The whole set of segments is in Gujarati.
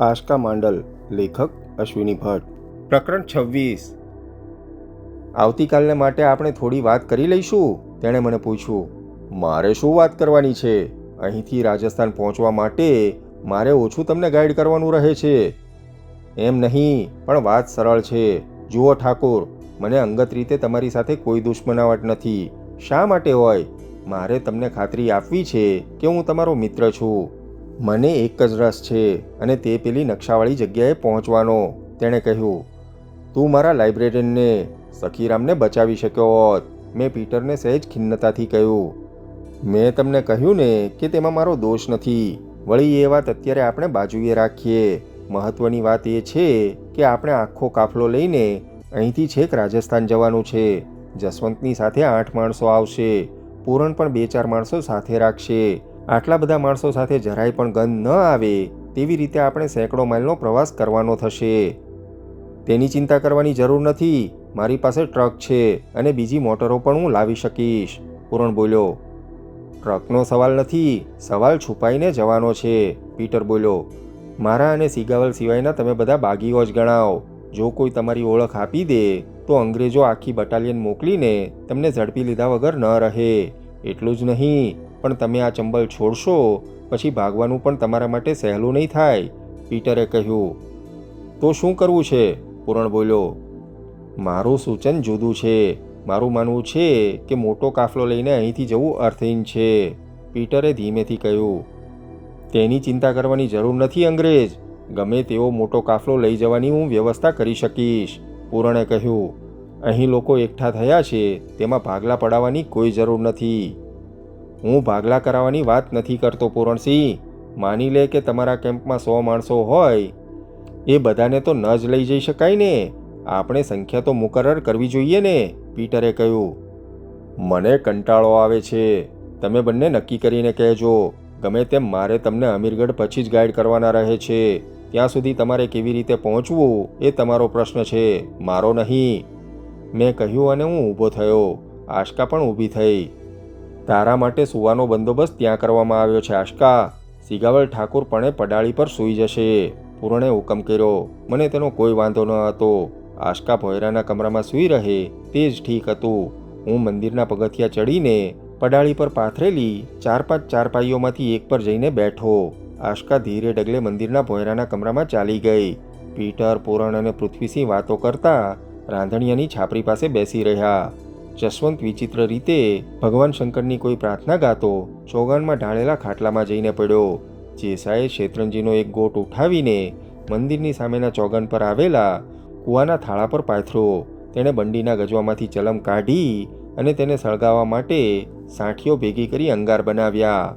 આશકા માંડલ, લેખક અશ્વિની ભટ્ટ. પ્રકરણ છવ્વીસ. આવતીકાલને માટે આપણે થોડી વાત કરી લઈશું? તેણે મને પૂછ્યું. મારે શું વાત કરવાની છે? અહીંથી રાજસ્થાન પહોંચવા માટે મારે ઓછું તમને ગાઈડ કરવાનું રહે છે. એમ નહીં, પણ વાત સરળ છે. જુઓ ઠાકોર, મને અંગત રીતે તમારી સાથે કોઈ દુશ્મનાવટ નથી. શા માટે હોય? મારે તમને ખાતરી આપવી છે કે હું તમારો મિત્ર છું. મને એક જ રસ છે અને તે પેલી નકશાવાળી જગ્યાએ પહોંચવાનો. તેણે કહ્યું, તું મારા લાઇબ્રેરિયનને, સખીરામને બચાવી શક્યો હોત. મેં પીટરને સહેજ ખિન્નતાથી કહ્યું, મેં તમને કહ્યું ને કે તેમાં મારો દોષ નથી. વળી એ વાત અત્યારે આપણે બાજુએ રાખીએ. મહત્વની વાત એ છે કે આપણે આખો કાફલો લઈને અહીંથી છેક રાજસ્થાન જવાનું છે. જસવંતની સાથે આઠ માણસો આવશે. પૂરણ પણ બે ચાર માણસો સાથે રાખશે. આટલા બધા માણસો સાથે જરાય પણ ગંધ ન આવે તેવી રીતે આપણે સેંકડો માઇલનો પ્રવાસ કરવાનો થશે. તેની ચિંતા કરવાની જરૂર નથી. મારી પાસે ટ્રક છે અને બીજી મોટરો પણ હું લાવી શકીશ. પૂરણ બોલ્યો. ટ્રકનો સવાલ નથી, સવાલ છુપાઈને જવાનો છે, પીટર બોલ્યો. મારા અને સિગાવલ સિવાયના તમે બધા બાગીઓ જ ગણાવો જો કોઈ તમારી ઓળખ આપી દે, તો અંગ્રેજો આખી બટાલિયન મોકલીને તમને ઝડપી લીધા વગર ન રહે. એટલું જ નહીં. પણ તમે આ ચંબલ છોડશો, પછી ભાગવાનું પણ તમારા માટે સહેલું નહીં થાય, પીટરે કહ્યું. તો શું કરવું છે? પૂરણ બોલ્યો. મારું સૂચન જુદું છે. મારું માનવું છે કે મોટો કાફલો લઈને અહીંથી જવું અર્થહીન છે, પીટરે ધીમેથી કહ્યું. તેની ચિંતા કરવાની જરૂર નથી, અંગ્રેજ. ગમે તેવો મોટો કાફલો લઈ જવાની હું વ્યવસ્થા કરી શકીશ, પૂરણે કહ્યું. અહીં લોકો એકઠા થયા છે, તેમાં ભાગલા પડાવવાની કોઈ જરૂર નથી. હું ભાગલા કરાવવાની વાત નથી કરતો, પૂરણસિંહ. માની લે કે તમારા કેમ્પમાં સો માણસો હોય, એ બધાને તો ન જ લઈ જઈ શકાય ને. આપણે સંખ્યા તો મુકરર કરવી જોઈએ ને, પીટરે કહ્યું. મને કંટાળો આવે છે. તમે બંને નક્કી કરીને કહેજો. ગમે તેમ મારે તમને અમીરગઢ પછી જ ગાઈડ કરવાના રહે છે. ત્યાં સુધી તમારે કેવી રીતે પહોંચવું, એ તમારો પ્રશ્ન છે. મારો નહીં. મેં કહ્યું અને હું ઊભો થયો. આશકા પણ ઊભી થઈ. તારા માટે સુવાનો બંદોબસ્ત ત્યાં કરવામાં આવ્યો છે, આશકા. સિગાવલ ઠાકુર પણ પડાળી પર સૂઈ જશે. પૂર્ણે હુકમ કર્યો. મને તેનો કોઈ વાંધો ન હતો. આશકા ભોયરાના કમરામાં સૂઈ રહે તે જ ઠીક હતું. હું મંદિરના પગથિયા ચડીને પડાળી પર પાથરેલી ચાર પાંચ ચારપાઈઓમાંથી એક પર જઈને બેઠો. આશકા ધીરે ડગલે મંદિરના ભોયરાના કમરામાં ચાલી ગઈ. પીટર, પૂરણ અને પૃથ્વીસિંહ વાતો કરતા રાંધણિયાની છાપરી પાસે બેસી રહ્યા. જસવંત વિચિત્ર રીતે ભગવાન શંકરની કોઈ પ્રાર્થના ગાતો ચોગાનમાં ઢાળેલા ખાટલામાં જઈને પડ્યો. જેસાએ શેત્રંજીનો એક ગોટ ઉઠાવીને મંદિરની સામેના ચોગન પર આવેલા કૂવાના થાળા પર પાથર્યો. તેણે બંડીના ગજવામાંથી ચલમ કાઢી અને તેને સળગાવવા માટે સાંઠીઓ ભેગી કરી અંગાર બનાવ્યા.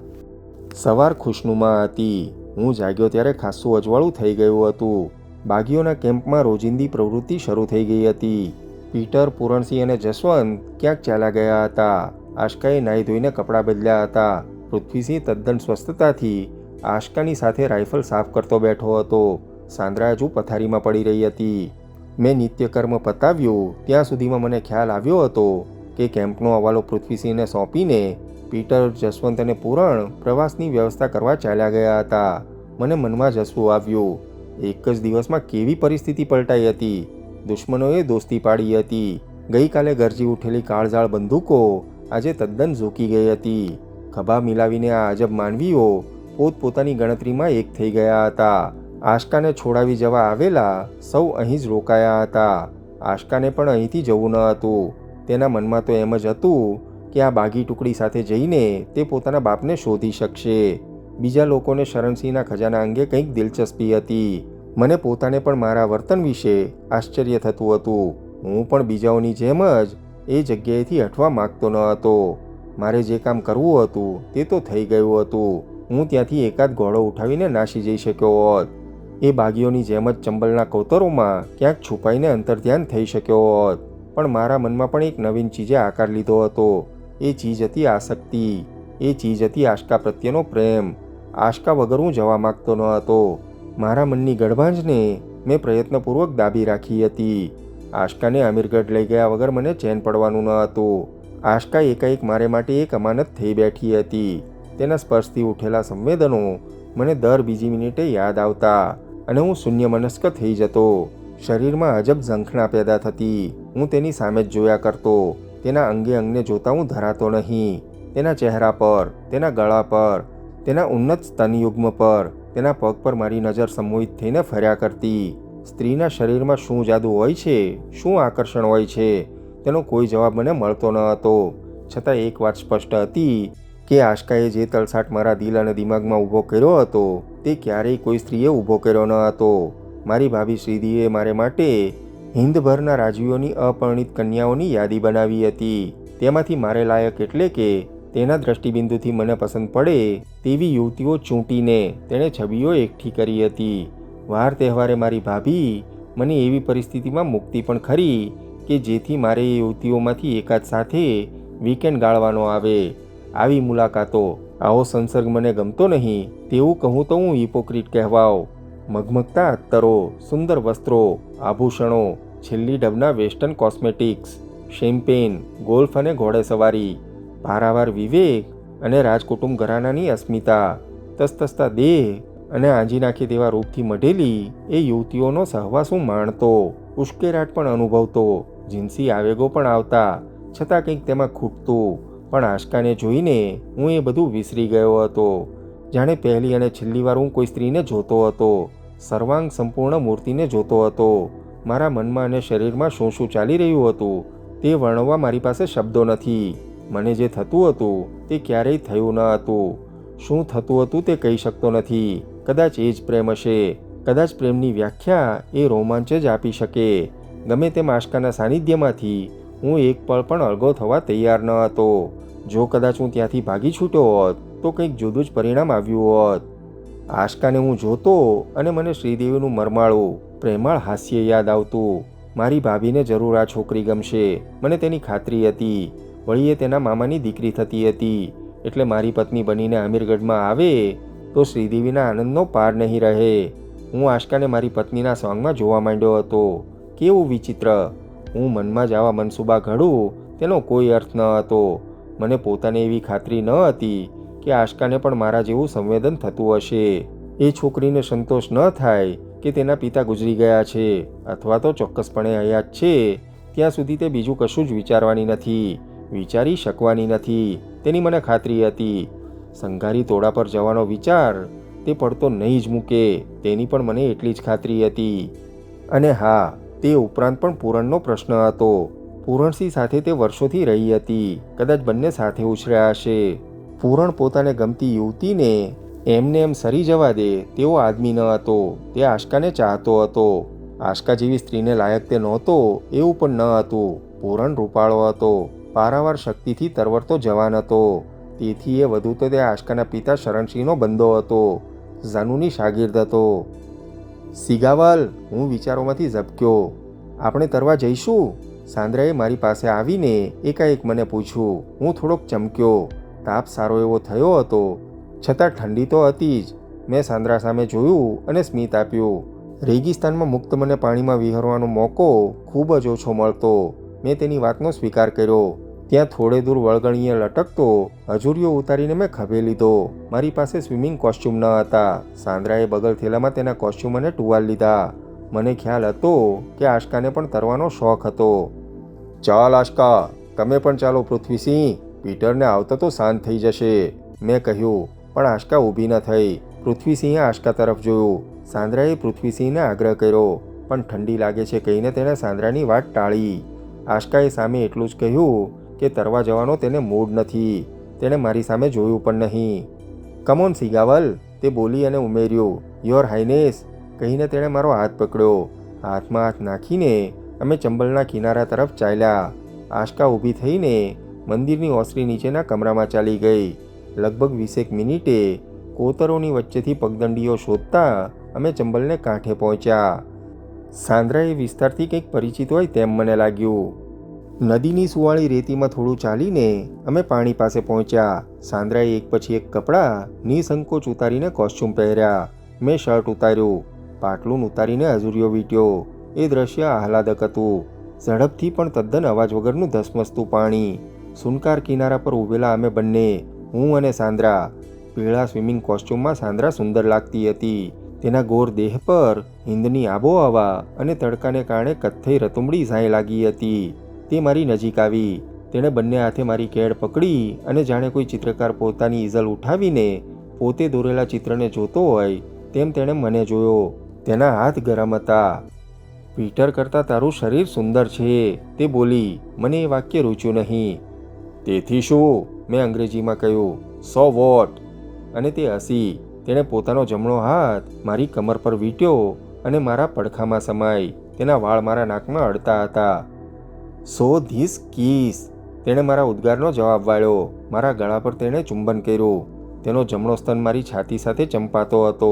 સવાર ખુશનુમા હતી. હું જાગ્યો ત્યારે ખાસ્સું અજવાળું થઈ ગયું હતું. બાગીઓના કેમ્પમાં રોજિંદી પ્રવૃત્તિ શરૂ થઈ ગઈ હતી. પીટર પૂરણસિંહ અને જસવંત ક્યાંક ચાલ્યા ગયા હતા. આશકાએ નાહી ધોઈને કપડાં બદલ્યા હતા. પૃથ્વીસિંહ તદ્દન સ્વસ્થતાથી આશકાની સાથે રાઇફલ સાફ કરતો બેઠો હતો. સાંદ્રા હજુ પથારીમાં પડી રહી હતી. મેં નિત્યકર્મ પતાવ્યું. ત્યાં સુધીમાં મને ખ્યાલ આવ્યો હતો કે કેમ્પનો હવાલો પૃથ્વીસિંહને સોંપીને પીટર, જસવંત અને પૂરણ પ્રવાસની વ્યવસ્થા કરવા ચાલ્યા ગયા હતા. મને મનમાં જસવું આવ્યું. એક જ દિવસમાં કેવી પરિસ્થિતિ પલટાઈ હતી? દુશ્મનોએ દોસ્તી પાડી હતી. ગઈકાલે ગરજી ઉઠેલી કાળઝાળ બંદૂકો આજે તદ્દન ઝૂકી ગઈ હતી. ખભા મિલાવીને આ અજબ માનવીઓ પોતપોતાની ગણતરીમાં એક થઈ ગયા હતા. આશકાને છોડાવી જવા આવેલા સૌ અહીં જ રોકાયા હતા. આશકાને પણ અહીંથી જવું ન હતું. તેના મનમાં તો એમ જ હતું કે આ બાગી ટુકડી સાથે જઈને તે પોતાના બાપને શોધી શકશે. બીજા લોકોને શરણસિંહના ખજાના અંગે કંઈક દિલચસ્પી હતી. મને પોતાને પણ મારા વર્તન વિશે આશ્ચર્ય થતું હતું. હું પણ બીજાઓની જેમ જ એ જગ્યાએથી હટવા માગતો ન હતો. મારે જે કામ કરવું હતું તે તો થઈ ગયું હતું. હું ત્યાંથી એકાદ ઘોડો ઉઠાવીને નાસી જઈ શક્યો હોત. એ બાગીઓની જેમ જ ચંબલના કોતરોમાં ક્યાંક છુપાઈને અંતર્ધ્યાન થઈ શક્યો હોત. પણ મારા મનમાં પણ એક નવીન ચીજે આકાર લીધો હતો. એ ચીજ હતી આસક્તિ. એ ચીજ હતી આશકા પ્રત્યેનો પ્રેમ. આશકા વગર હું જવા માગતો ન હતો. મારા મનની ગળભાંજને મેં પ્રયત્નપૂર્વક દાબી રાખી હતી. આશકાને અમીરગઢ લઈ ગયા વગર મને ચેન પડવાનું ન હતું. આશકા એકાએક મારે માટે એક અમાનત થઈ બેઠી હતી. તેના સ્પર્શથી ઉઠેલા સંવેદનો મને દર બીજી મિનિટે યાદ આવતા અને હું શૂન્ય મનસ્ક થઈ જતો. શરીરમાં અજબ ઝંખણા પેદા થતી, હું તેની સામે જ જોયા કરતો. તેના અંગે અંગને જોતા હું ધરાતો નહીં. તેના ચહેરા પર, તેના ગળા પર, તેના ઉન્નત સ્તનયુગ્મ પર તેના પગ પર મારી નજર સંમોહિત થઈને ફર્યા કરતી. સ્ત્રીના શરીરમાં શું જાદુ હોય છે? શું આકર્ષણ હોય છે? તેનો કોઈ જવાબ મને મળતો ન હતો. છતાં એક વાત સ્પષ્ટ હતી કે આશકાએ જે તલસાટ મારા દિલ અને દિમાગમાં ઊભો કર્યો હતો, તે ક્યારેય કોઈ સ્ત્રીએ ઊભો કર્યો ન હતો. મારી ભાભી શ્રીધીએ મારે માટે હિન્દભરના રાજવીઓની અપરિણિત કન્યાઓની યાદી બનાવી હતી. તેમાંથી મારે લાયક એટલે કે તેના દ્રષ્ટિબિંદુથી મને પસંદ પડે તેવી યુવતીઓ ચૂંટીને તેણે છબીઓ એકઠી કરી હતી. વાર તહેવારે મારી ભાભી મને એવી પરિસ્થિતિમાં મુક્તિ પણ ખરી કે જેથી મારે એ યુવતીઓમાંથી એકાદ સાથે વીકેન્ડ ગાળવાનો આવે. આવી મુલાકાતો, આવો સંસર્ગ મને ગમતો નહીં, તેવું કહું તો હું હિપોક્રિટ કહેવાવ મગમગતા અત્તરો સુંદર વસ્ત્રો, આભૂષણો, છેલ્લી ડબના વેસ્ટર્ન કોસ્મેટિક્સ શેમ્પેન ગોલ્ફ અને ઘોડેસવારી. ભારાવાર વિવેક અને રાજકુટુંબ ઘરાનાની અસ્મિતા, તસ્તસ્તા દેહ અને આંજી નાખી તેવા રૂપથી મઢેલી એ યુવતીઓનો સહવાસ હું માણતો, ઉશ્કેરાટ પણ અનુભવતો, જીન્સી આવેગો પણ આવતા, છતાં કંઈક તેમાં ખૂટતું, પણ આશકાને જોઈને હું એ બધું વિસરી ગયો હતો. જાણે પહેલી અને છેલ્લી વાર હું કોઈ સ્ત્રીને જોતો હતો, સર્વાંગ સંપૂર્ણ મૂર્તિને જોતો હતો. મારા મનમાં અને શરીરમાં શું શું ચાલી રહ્યું હતું, તે વર્ણવવા મારી પાસે શબ્દો નથી. મને જે થતું હતું તે ક્યારેય થયું ન હતું. શું થતું હતું તે કહી શકતો નથી. કદાચ એ જ પ્રેમ હશે. કદાચ પ્રેમની વ્યાખ્યા એ રોમાંચ જ આપી શકે. ગમે તેમ આશકાના સાનિધ્યમાંથી હું એક પળ પણ અળગો થવા તૈયાર ન હતો. જો કદાચ હું ત્યાંથી ભાગી છૂટ્યો હોત, તો કંઈક જુદું જ પરિણામ આવ્યું હોત. આશકાને હું જોતો અને મને શ્રીદેવીનું મરમાળું, પ્રેમાળ હાસ્ય યાદ આવતું. મારી ભાભીને જરૂર આ છોકરી ગમશે. મને તેની ખાતરી હતી. વળી એ તેના મામાની દીકરી થતી હતી. એટલે મારી પત્ની બનીને આમિરગઢમાં આવે તો શ્રીદેવીના આનંદનો પાર નહીં રહે. હું આશકાને મારી પત્નીના સોંગમાં જોવા માંડ્યો હતો. કેવું વિચિત્ર. હું મનમાં જ આવા મનસૂબા ઘડું, તેનો કોઈ અર્થ ન હતો. મને પોતાને એવી ખાતરી ન હતી કે આશકાને પણ મારા જેવું સંવેદન થતું હશે. એ છોકરીને સંતોષ ન થાય કે તેના પિતા ગુજરી ગયા છે, અથવા તો ચોક્કસપણે હયાત છે. ત્યાં સુધી તે બીજું કશું જ વિચારવાની નથી. વિચારી શકવાની નથી. તેની મને ખાતરી હતી. સંઘારી તોડા પર જવાનો વિચાર તે પડતો નહીં જ મૂકે. તેની પણ મને એટલી જ ખાતરી હતી. અને હા, તે ઉપરાંત પણ પૂરણનો પ્રશ્ન હતો. પૂરણસિંહ સાથે તે વર્ષોથી રહી હતી. કદાચ બંને સાથે ઉછર્યા હશે. પૂરણ પોતાને ગમતી યુવતીને એમને એમ સરી જવા દે તેવો આદમી ન હતો. તે આશકાને ચાહતો હતો. આશકા જેવી સ્ત્રીને લાયક તે નહોતો, એવું પણ ન હતું. પૂરણ રૂપાળો હતો. પારાવાર શક્તિથી તરવરતો જવાન હતો. તેથી એ વધુ તો તે આશકાના પિતા શરણસિંહનો બંદો હતો. ઝાનુની શાગીર્દ હતો. સિગાવલ, હું વિચારોમાંથી ઝબક્યો. આપણે તરવા જઈશું? સાંદ્રાએ મારી પાસે આવીને એકાએક મને પૂછ્યું. હું થોડોક ચમક્યો. તાપ સારો એવો થયો હતો. છતાં ઠંડી તો હતી જ. મેં સાંદ્રા સામે જોયું અને સ્મિત આપ્યું. રેગિસ્તાનમાં મુક્ત મને પાણીમાં વિહરવાનો મોકો ખૂબ જ ઓછો મળતો. મેં તેની વાતનો સ્વીકાર કર્યો. ત્યાં થોડે દૂર વળગણીએ લટકતો હજુરીઓ ઉતારીને મેં ખભે લીધો. મારી પાસે સ્વિમિંગ કોસ્ચ્યુમ ન હતા. સાંદ્રાએ બગલ થેલામાં તેના કોસ્ચ્યુમ અને ટુવાલ લીધા. મને ખ્યાલ હતો કે આશકાને પણ તરવાનો શોખ હતો. ચાલ આશકા, તમે પણ ચાલો પૃથ્વીસિંહ પીટરને આવતા તો શાંત થઈ જશે. મેં કહ્યું, પણ આશકા ઊભી ન થઈ. પૃથ્વીસિંહે આશકા તરફ જોયું. સાંદ્રાએ પૃથ્વીસિંહને આગ્રહ કર્યો, પણ ઠંડી લાગે છે, કહીને તેણે સાંદ્રાની વાત ટાળી. આશકાએ સામે એટલું જ કહ્યું કે તરવા જવાનો તેને મૂડ નથી. તેણે મારી સામે જોયું પણ નહીં. કમોન સિગાવલ, તે બોલી અને ઉમેર્યું. યોર હાઈનેસ કહીને તેણે મારો હાથ પકડ્યો. હાથમાં હાથ નાખીને અમે ચંબલના કિનારા તરફ ચાલ્યા. આશકા ઊભી થઈને મંદિરની ઓસરી નીચેના કમરામાં ચાલી ગઈ. લગભગ વીસેક મિનિટે કોતરોની વચ્ચેથી પગદંડીઓ શોધતા અમે ચંબલને કાંઠે પહોંચ્યા. સાંદ્રા એ વિસ્તારથી કંઈક પરિચિત હોય તેમ મને લાગ્યું. નદીની સુવાળી રેતીમાં થોડું ચાલીને અમે પાણી પાસે પહોંચ્યા. સાંદ્રાએ એક પછી એક કપડાં, નિસંકોચ ઉતારીને કોસ્ચ્યુમ પહેર્યા. મેં શર્ટ ઉતાર્યું, પાટલું ઉતારીને હજુરીઓ વીટ્યો. એ દ્રશ્ય આહલાદક હતું. ઝડપથી પણ તદ્દન અવાજ વગરનું ધસમસતું પાણી. સુનકાર કિનારા પર ઊભેલા અમે બંને, હું અને સાંદ્રા. પીળા સ્વિમિંગ કોસ્ચ્યુમમાં સાંદ્રા સુંદર લાગતી હતી. તેના ગોર દેહ પર હિંદની આબોહવા અને તડકાને કારણે કથ્થઈ રતુમડી ઝાંય લાગી હતી. તે મારી નજીક આવી. તેણે બંને હાથે મારી કેડ પકડી અને જાણે કોઈ ચિત્રકાર પોતાની ઇઝલ ઉઠાવીને પોતે દોરેલા ચિત્રને જોતો હોય તેમ તેણે મને જોયો. તેના હાથ ગરમ હતા. પીટર કરતાં તારું શરીર સુંદર છે, તે બોલી. મને એ વાક્ય રૂચ્યું નહીં. તેથી શું? મેં અંગ્રેજીમાં કહ્યું. So what. અને તે હસી. તેણે પોતાનો જમણો હાથ મારી કમર પર વીંટ્યો અને મારા પડખામાં સમાઈ. તેના વાળ મારા નાકમાં અડતા હતા. સો ધીસ કીસ, તેણે મારા ઉદ્ગારનો જવાબ વાળ્યો. મારા ગળા પર તેણે ચુંબન કર્યું. તેનો જમણો સ્તન મારી છાતી સાથે ચંપાતો હતો.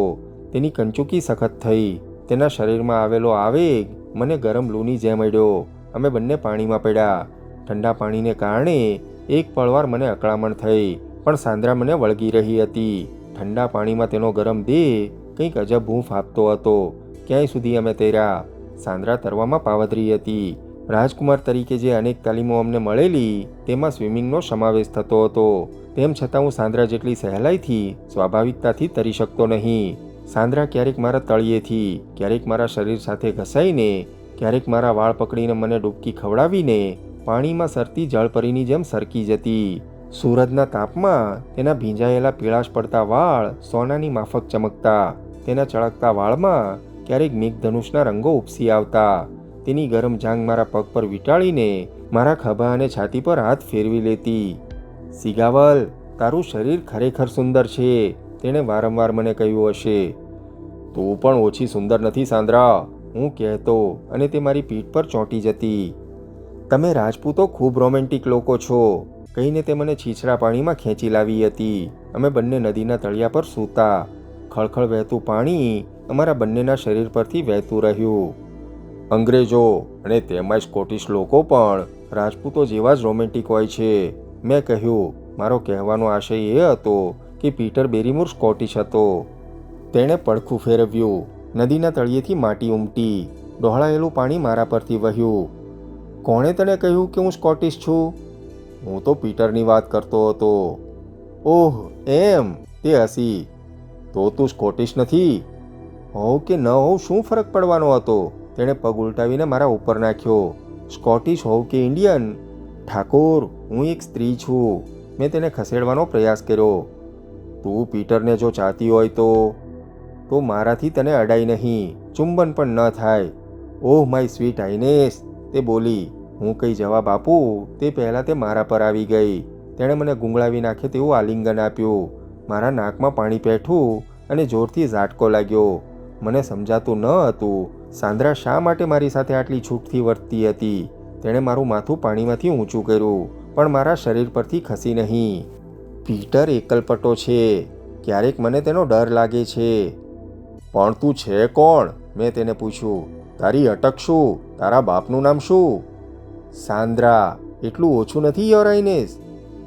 તેની કંચુકી સખત થઈ. તેના શરીરમાં આવેલો આવેગ મને ગરમ લૂની જેમ અડ્યો. અમે બંને પાણીમાં પડ્યા. ઠંડા પાણીને કારણે એક પળવાર મને અકળામણ થઈ, પણ સાંદ્રા મને વળગી રહી હતી. ઠંડા પાણીમાં તેનો ગરમ દેહ કંઈક અજબ હૂંફ આપતો હતો. ક્યાંય સુધી અમે તેર્યા સાંદ્રા તરવામાં પાવતરી હતી? રાજકુમાર તરીકે જે અનેક તાલીમો અમને મળેલી, તેમાં સ્વિમિંગનો સમાવેશ થતો હતો. તેમ છતાં હું સાંદ્રા જેટલી સહેલાઈથી, સ્વાભાવિકતાથી તરી શકતો નહીં. સાંદ્રા ક્યારેક મારા તળિયેથી, ક્યારેક મારા શરીર સાથે ઘસાઈને, ક્યારેક મારા વાળ પકડીને મને ડૂબકી ખવડાવીને પાણીમાં સરતી જળપરીની જેમ સરકી જતી. સૂરજના તાપમાં તેના ભીંજાયેલા પીળાશ પડતા વાળ સોનાની માફક ચમકતા. તેના ચળકતા વાળમાં ક્યારેક મેઘધનુષના રંગો ઉપસી આવતા. તેની ગરમ જાંગ મારા પગ પર વીંટાળીને મારા ખભા અને છાતી પર હાથ ફેરવી લેતી. સિગાવલ, તારું શરીર ખરેખર સુંદર છે, તેણે વારંવાર મને કહ્યું હશે. તું પણ ઓછી સુંદર નથી, સાંદ્રા, હું કહેતો અને તે મારી પીઠ પર ચોંટી જતી. તમે રાજપૂતો ખૂબ રોમેન્ટિક લોકો છો. કહીને તે મને છીછરા પાણીમાં ખેંચી લાવી હતી. અમે બંને નદીના તળિયા પર સૂતા. ખળખળ વહેતું પાણી અમારા બંનેના શરીર પરથી વહેતું રહ્યું. અંગ્રેજો અને તેમાંય સ્કોટિશ લોકો પણ રાજપૂતો જેવા જ રોમેન્ટિક હોય છે. મેં કહ્યું, મારો કહેવાનો આશય એ હતો કે પીટર બેરીમુર સ્કોટિશ હતો. તેણે પડખું ફેરવ્યું. નદીના તળિયેથી માટી ઉમટી. ડહોળાયેલું પાણી મારા પરથી વહ્યું. કોણે તને કહ્યું કે હું સ્કોટિશ છું? હું તો પીટરની વાત કરતો હતો. ઓહ, એમ, તે હસી. તો તું સ્કોટિશ નથી? હોવ કે ન હોવ શું ફરક પડવાનો હતો? તેણે પગ ઉલટાવીને મારા ઉપર નાખ્યો. સ્કોટિશ હોવ કે ઇન્ડિયન? ઠાકોર, હું એક સ્ત્રી છું. મેં તેને ખસેડવાનો પ્રયાસ કર્યો. તું પીટરને જો ચાહતી હોય તો? તો મારાથી તને અડાઈ નહીં, ચુંબન પણ ન થાય. ઓહ, માય સ્વીટ આઈનેસ તે બોલી. હું કંઈ જવાબ આપું? તે પહેલાં તે મારા પર આવી ગઈ. તેણે મને ગુંગળાવી નાખે તેવું આલિંગન આપ્યું. મારા નાકમાં પાણી પેઠું અને જોરથી ઝાટકો લાગ્યો. મને સમજાતું ન હતું, સાંદ્રા શા માટે મારી સાથે આટલી છૂટથી વર્તતી હતી? તેણે મારું માથું પાણીમાંથી ઊંચું કર્યું, પણ મારા શરીર પરથી ખસી નહીં. પીટર એકલપટો છે. ક્યારેક મને તેનો ડર લાગે છે. પણ તું છે કોણ? મેં તેને પૂછ્યું. તારી અટક શું? તારા બાપનું નામ શું? સાંદ્રા, એટલું ઓછું નથી યોરાઈનેસ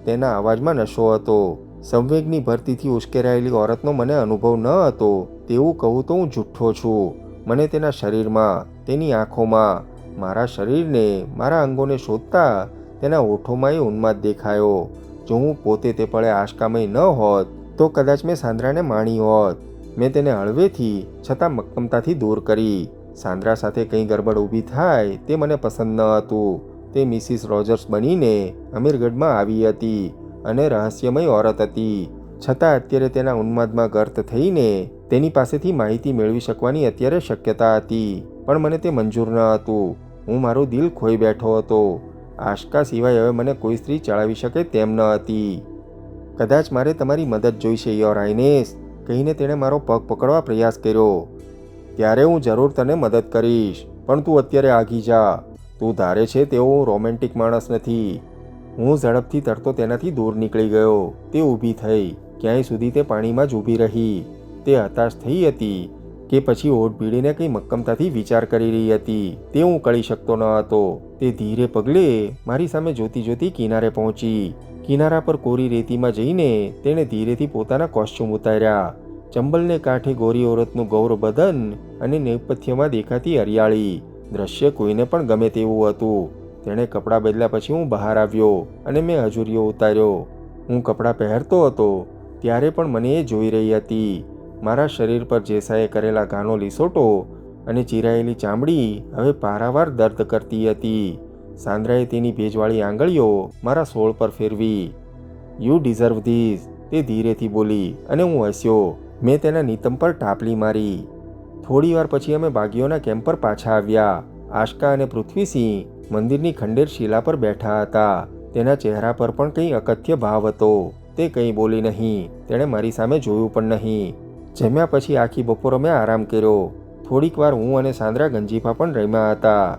તેના અવાજમાં નશો હતો. સંવેગની ભરતીથી ઉશ્કેરાયેલી ઓરતનો મને અનુભવ ન હતો. તેવું કહું તો હું જુઠ્ઠો છું. મને તેના શરીરમાં, તેની આંખોમાં, મારા શરીરને, મારા અંગોને શોધતા તેના ઓઠોમાં એ ઉન્માદ દેખાયો. જો હું પોતે તે પળે આશકામય ન હોત, તો કદાચ મેં સાંદ્રાને માણી હોત. મેં તેને હળવેથી, છતાં મક્કમતાથી દૂર કરી. સાંદ્રા સાથે કંઈ ગરબડ ઊભી થાય તે મને પસંદ ન હતું. તે મિસિસ રોજર્સ બનીને અમીરગઢમાં આવી હતી અને રહસ્યમય ઓરત હતી. છતાં અત્યારે તેના ઉન્માદમાં ગર્ત થઈને તેની પાસેથી માહિતી મેળવી શકવાની અત્યારે શક્યતા હતી. પણ મને તે મંજૂર ન હતું. હું મારું દિલ ખોઈ બેઠો હતો. આશકા સિવાય હવે મને કોઈ સ્ત્રી ચડાવી શકે તેમ ન હતી. કદાચ મારે તમારી મદદ જોઈશે, યોર આઈનેસ કહીને તેણે મારો પગ પકડવા પ્રયાસ કર્યો. ત્યારે હું જરૂર તને મદદ કરીશ, પણ તું અત્યારે આગી જા. તું ધારે છે તેવો રોમેન્ટિક માણસ નથી. હું ઝડપથી તરતો તેનાથી દૂર નીકળી ગયો. તે ઊભી થઈ. ક્યાંય સુધી તે પાણીમાં જ ઊભી રહી. તે હતાશ થઈ હતી કે પછી ઓઢ ભીડીને કંઈ મક્કમતાથી વિચાર કરી રહી હતી. તે હું કળી શકતો ન હતો. તે ધીરે પગલે મારી સામે જોતી જોતી કિનારે પહોંચી. કિનારા પર કોરી રેતીમાં જઈને તેણે ધીરેથી પોતાના કોસ્ચ્યુમ ઉતાર્યા. ચંબલને કાંઠે ગોરી ઓરતનું ગૌર બદન અને નેપથ્યમાં દેખાતી હરિયાળી. દ્રશ્ય કોઈને પણ ગમે તેવું હતું. તેણે કપડાં બદલ્યા પછી હું બહાર આવ્યો અને મેં હજુરીઓ ઉતાર્યો. હું કપડાં પહેરતો હતો, ત્યારે પણ મને એ જોઈ રહી હતી. મારા શરીર પર જેસાએ કરેલા ઘાનો લીસોટો અને ચીરાયેલી ચામડી હવે પારાવાર દર્દ કરતી હતી. સાંદ્રાએ તેની ભેજવાળી આંગળીઓ મારા સોળ પર ફેરવી. યુ ડિઝર્વ ધીસ તે ધીરેથી બોલી અને હું હસ્યો. મેં તેના નિતમ પર ટાપલી મારી. થોડી વાર પછી અમે બાગીઓના કેમ્પ પર પાછા આવ્યા. આશકા અને પૃથ્વીસિંહ મંદિરની ખંડેર શિલા પર બેઠા હતા. તેના ચહેરા પર પણ કંઈ અકથ્ય ભાવ હતો. તે કંઈ બોલી નહીં. તેણે મારી સામે જોયું પણ નહીં. જમ્યા પછી આખી બપોર અમે આરામ કર્યો. થોડીક વાર હું અને સાંદ્રા ગંજીફા પણ રમ્યા હતા.